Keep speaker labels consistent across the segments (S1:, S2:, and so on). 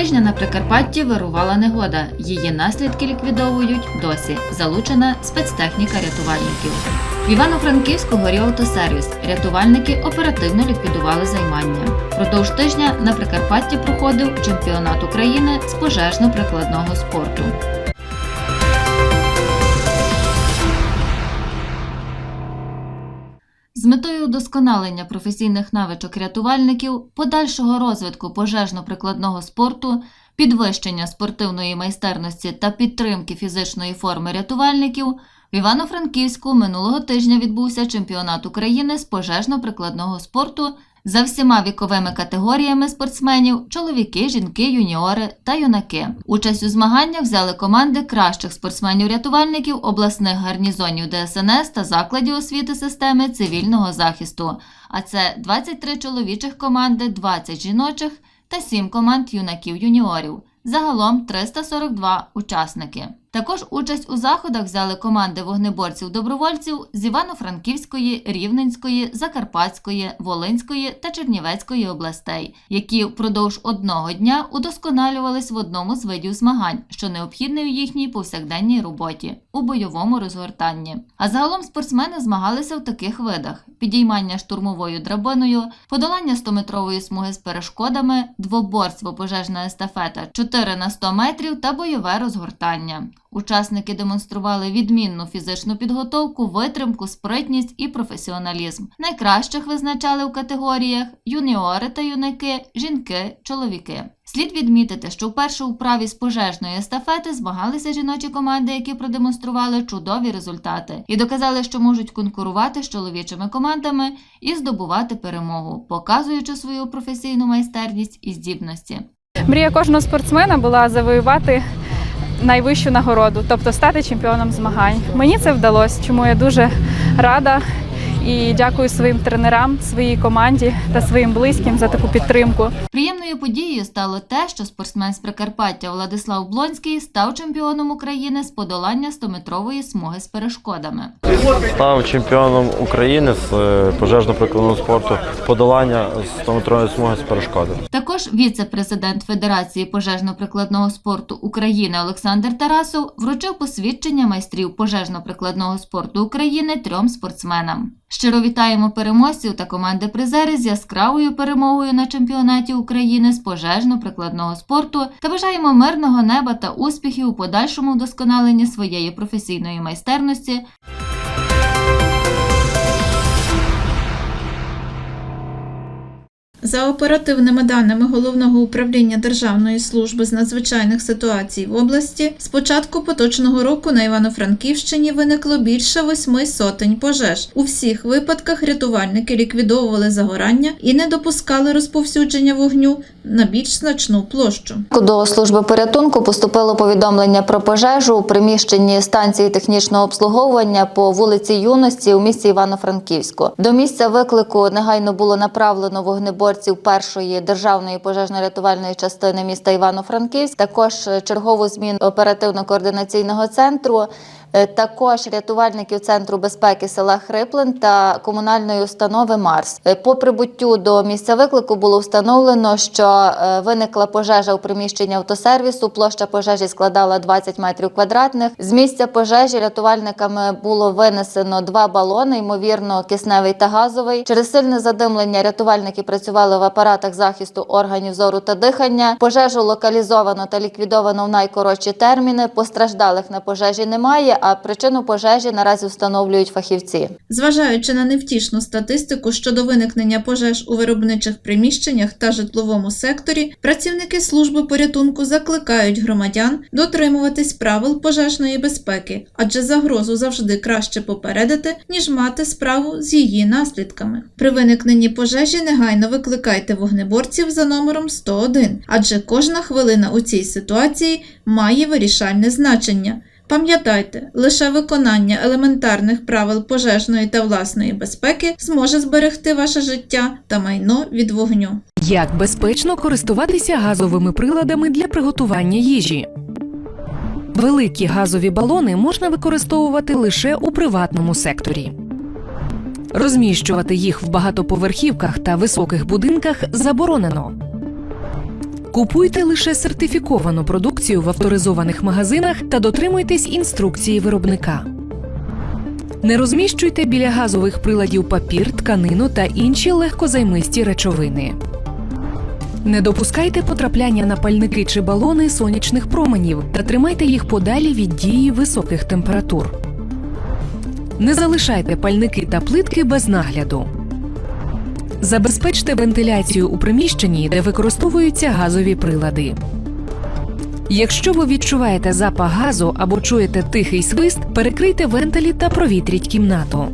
S1: Тижня на Прикарпатті вирувала негода. Її наслідки ліквідовують досі. Залучена спецтехніка рятувальників. В Івано-Франківську горів автосервіс. Рятувальники оперативно ліквідували займання. Продовж тижня на Прикарпатті проходив чемпіонат України з пожежно-прикладного спорту. Метою удосконалення професійних навичок рятувальників, подальшого розвитку пожежно-прикладного спорту, підвищення спортивної майстерності та підтримки фізичної форми рятувальників в Івано-Франківську минулого тижня відбувся чемпіонат України з пожежно-прикладного спорту за всіма віковими категоріями спортсменів чоловіки, жінки, юніори та юнаки. Участь у змаганнях взяли команди кращих спортсменів-рятувальників обласних гарнізонів ДСНС та закладів освіти системи цивільного захисту. А це 23 чоловічих команди, 20 жіночих та 7 команд юнаків-юніорів. Загалом 342 учасники. Також участь у заходах взяли команди вогнеборців-добровольців з Івано-Франківської, Рівненської, Закарпатської, Волинської та Чернівецької областей, які впродовж одного дня удосконалювались в одному з видів змагань, що необхідне у їхній повсякденній роботі у бойовому розгортанні. А загалом спортсмени змагалися в таких видах: підіймання штурмовою драбиною, подолання 100-метрової смуги з перешкодами, двоборство пожежна естафета 4 на 100 метрів та бойове розгортання. Учасники демонстрували відмінну фізичну підготовку, витримку, спритність і професіоналізм. Найкращих визначали у категоріях юніори та юнаки, жінки, чоловіки. Слід відмітити, що вперше у праві з пожежної естафети змагалися жіночі команди, які продемонстрували чудові результати і доказали, що можуть конкурувати з чоловічими командами і здобувати перемогу, показуючи свою професійну майстерність і здібності.
S2: Мрія кожного спортсмена була завоювати найвищу нагороду, тобто стати чемпіоном змагань. Мені це вдалося, чому я дуже рада і дякую своїм тренерам, своїй команді та своїм близьким за таку підтримку.
S1: Приємною подією стало те, що спортсмен з Прикарпаття Владислав Блонський став чемпіоном України з подолання 100-метрової смуги з перешкодами.
S3: Став чемпіоном України з е, пожежно-прикладного спорту подолання 100-метрової смуги з перешкоди.
S1: Також віце-президент Федерації пожежно-прикладного спорту України Олександр Тарасов вручив посвідчення майстрів пожежно-прикладного спорту України трьом спортсменам. Щиро вітаємо переможців та команди призери з яскравою перемогою на чемпіонаті України з пожежно-прикладного спорту та бажаємо мирного неба та успіхів у подальшому вдосконаленні своєї професійної майстерності
S4: За оперативними даними Головного управління Державної служби з надзвичайних ситуацій в області, з початку поточного року на Івано-Франківщині виникло більше восьми сотень пожеж. У всіх випадках рятувальники ліквідовували загорання і не допускали розповсюдження вогню на більш значну площу.
S5: До служби порятунку поступило повідомлення про пожежу у приміщенні станції технічного обслуговування по вулиці Юності у місті Івано-Франківську. До місця виклику негайно було направлено вогнеборців першої державної пожежно-рятувальної частини міста Івано-Франківськ, також чергову зміну оперативно-координаційного центру. Е, Також рятувальників центру безпеки села Хриплин та комунальної установи Марс. Е, По прибуттю до місця виклику було встановлено, що е, виникла пожежа у приміщенні автосервісу. Площа пожежі складала 20 метрів квадратних. З місця пожежі рятувальниками було винесено два балони, ймовірно, кисневий та газовий. Через сильне задимлення рятувальники працювали в апаратах захисту органів зору та дихання. Пожежу локалізовано та ліквідовано в найкоротші терміни. Постраждалих на пожежі немає, а причину пожежі наразі встановлюють фахівці.
S4: Зважаючи на невтішну статистику щодо виникнення пожеж у виробничих приміщеннях та житловому секторі, працівники служби порятунку закликають громадян дотримуватись правил пожежної безпеки, адже загрозу завжди краще попередити, ніж мати справу з її наслідками. При виникненні пожежі негайно викликайте вогнеборців за номером 101, адже кожна хвилина у цій ситуації має вирішальне значення. Пам'ятайте, лише виконання елементарних правил пожежної та власної безпеки зможе зберегти ваше життя та майно від вогню.
S6: Як безпечно користуватися газовими приладами для приготування їжі? Великі газові балони можна використовувати лише у приватному секторі. Розміщувати їх в багатоповерхівках та високих будинках заборонено. Купуйте лише сертифіковану продукцію в авторизованих магазинах та дотримуйтесь інструкції виробника. Не розміщуйте біля газових приладів папір, тканину та інші легкозаймисті речовини. Не допускайте потрапляння на пальники чи балони сонячних променів та тримайте їх подалі від дії високих температур. Не залишайте пальники та плитки без нагляду. Забезпечте вентиляцію у приміщенні, де використовуються газові прилади. Якщо ви відчуваєте запах газу або чуєте тихий свист, перекрийте вентилі та провітріть кімнату.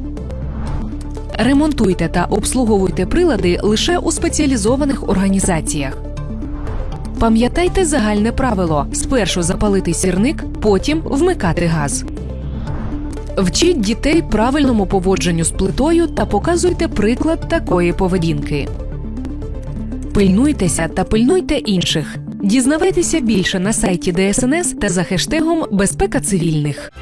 S6: Ремонтуйте та обслуговуйте прилади лише у спеціалізованих організаціях. Пам'ятайте загальне правило: спершу запалити сірник, потім вмикати газ. Вчіть дітей правильному поводженню з плитою та показуйте приклад такої поведінки. Пильнуйтеся та пильнуйте інших. Дізнавайтеся більше на сайті ДСНС та за хештегом Безпека цивільних.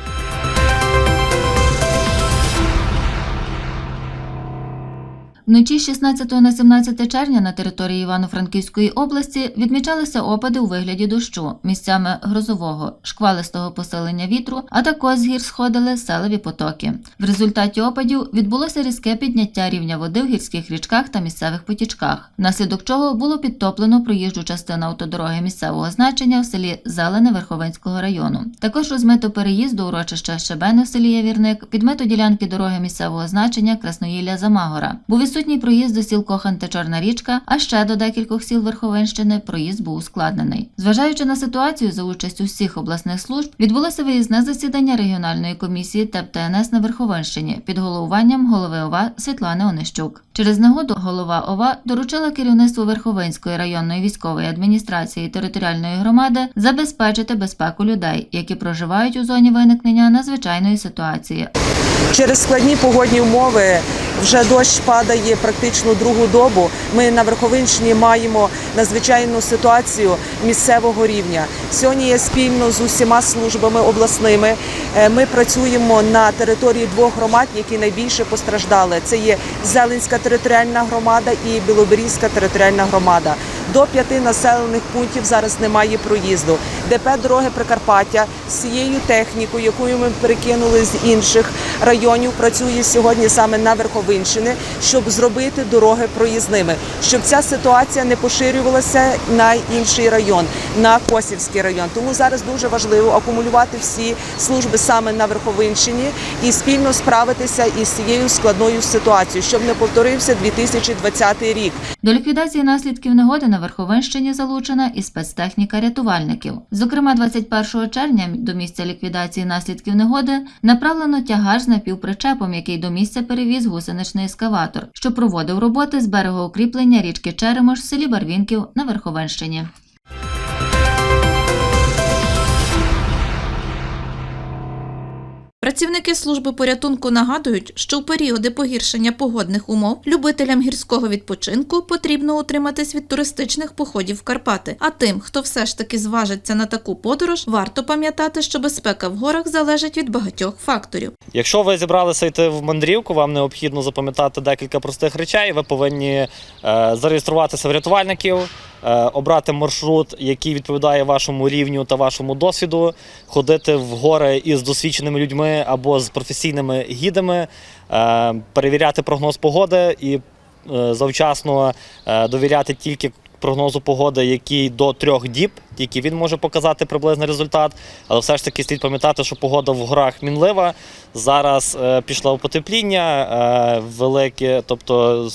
S1: Вночі з 16 на 17 червня на території Івано-Франківської області відмічалися опади у вигляді дощу, місцями грозового, шквалистого посилення вітру, а також з гір сходили селеві потоки. В результаті опадів відбулося різке підняття рівня води в гірських річках та місцевих потічках, внаслідок чого було підтоплено проїжджу частину автодороги місцевого значення в селі Зелене Верховинського району. Також розмито переїзд до урочища Щебене в селі Явірник, підмито ділянки дороги місцевого значення Красноїлля Замагора. Був відсутній проїзд до сіл Кохан та Чорна річка, а ще до декількох сіл Верховинщини проїзд був ускладнений. Зважаючи на ситуацію за участю всіх обласних служб, відбулося виїзне засідання регіональної комісії ТЕП ТНС на Верховинщині під головуванням голови ОВА Світлани Онищук. Через негоду голова ОВА доручила керівництву Верховинської районної військової адміністрації територіальної громади забезпечити безпеку людей, які проживають у зоні виникнення надзвичайної ситуації,
S7: Через складні погодні умови вже дощ падає практично другу добу. Ми на Верховинщині маємо надзвичайну ситуацію місцевого рівня. Сьогодні я спільно з усіма службами обласними. е, Ми працюємо на території двох громад, які найбільше постраждали. Це є Зеленська територіальна громада і Білоберізька територіальна громада. До п'яти населених пунктів зараз немає проїзду. ДП дороги Прикарпаття з цією технікою, яку ми перекинули з інших районів, працює сьогодні саме на Верховинщини, щоб зробити дороги проїзними, щоб ця ситуація не поширювалася на інший район, на Косівський район. Тому зараз дуже важливо акумулювати всі служби саме на Верховинщині і спільно справитися із цією складною ситуацією, щоб не повторився 2020 рік.
S1: До ліквідації наслідків негоди на Верховинщині залучена і спецтехніка рятувальників. Зокрема, 21 червня до місця ліквідації наслідків негоди направлено тягар з напівпричепом, який до місця перевіз гусеничний ескаватор, що проводив роботи з берегоукріплення річки Черемош в селі Барвінків на Верховинщині.
S4: Працівники служби порятунку нагадують, що в періоди погіршення погодних умов любителям гірського відпочинку потрібно утриматись від туристичних походів в Карпати. А тим, хто все ж таки зважиться на таку подорож, варто пам'ятати, що безпека в горах залежить від багатьох факторів.
S8: Якщо ви зібралися йти в мандрівку, вам необхідно запам'ятати декілька простих речей. Ви повинні е, зареєструватися в рятувальників, обрати маршрут, який відповідає вашому рівню та вашому досвіду, ходити в гори із досвідченими людьми або з професійними гідами, е, перевіряти прогноз погоди і е, завчасно е, довіряти тільки прогнозу погоди, який до трьох діб, тільки він може показати приблизний результат. Але все ж таки слід пам'ятати, що погода в горах мінлива. Зараз е, пішло потепління е, велике, тобто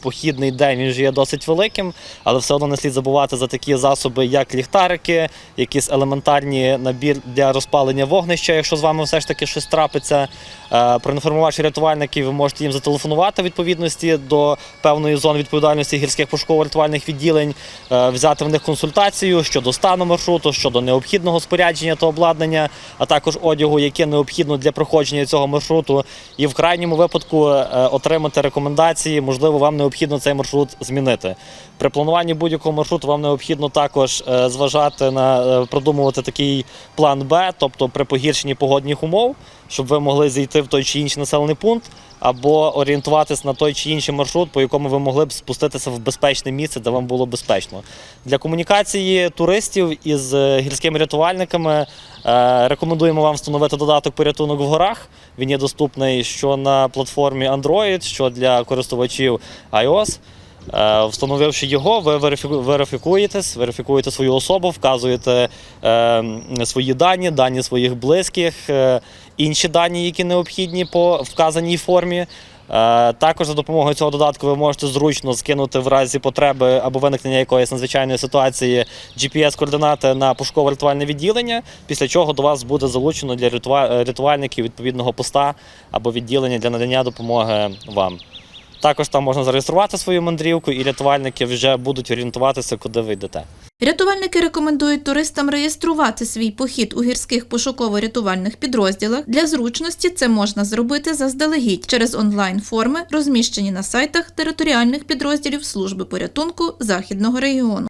S8: похідний день він вже є досить великим, але все одно не слід забувати за такі засоби, як ліхтарики, якісь елементарні набір для розпалення вогнища, якщо з вами все ж таки щось трапиться. Е, Проінформувавши рятувальників, ви можете їм зателефонувати в відповідності до певної зони відповідальності гірських пошуково-рятувальних відділень, е, взяти в них консультацію щодо стану маршруту, щодо необхідного спорядження та обладнання, а також одягу, яке необхідно для проходження цього маршруту, і в крайньому випадку е, отримати рекомендації, можливо, вам необхідно цей маршрут змінити. При плануванні будь-якого маршруту вам необхідно також е, зважати на е, продумувати такий план Б, тобто при погіршенні погодних умов. Щоб ви могли зайти в той чи інший населений пункт, або орієнтуватись на той чи інший маршрут, по якому ви могли б спуститися в безпечне місце, де вам було безпечно. Для комунікації туристів із е, гірськими рятувальниками е, рекомендуємо вам встановити додаток порятунок в горах. Він є доступний що на платформі Android, що для користувачів iOS. Е, Встановивши його, ви верифікуєтесь, верифікуєте свою особу, вказуєте свої дані, дані своїх близьких, інші дані, які необхідні по вказаній формі. Е, Також за допомогою цього додатку ви можете зручно скинути в разі потреби або виникнення якоїсь надзвичайної ситуації GPS-координати на пушкове рятувальне відділення, після чого до вас буде залучено для рятува- рятувальників відповідного поста або відділення для надання допомоги вам. Також там можна зареєструвати свою мандрівку, і рятувальники вже будуть орієнтуватися, куди ви йдете.
S4: Рятувальники рекомендують туристам реєструвати свій похід у гірських пошуково-рятувальних підрозділах. Для зручності це можна зробити заздалегідь через онлайн-форми, розміщені на сайтах територіальних підрозділів служби порятунку західного регіону.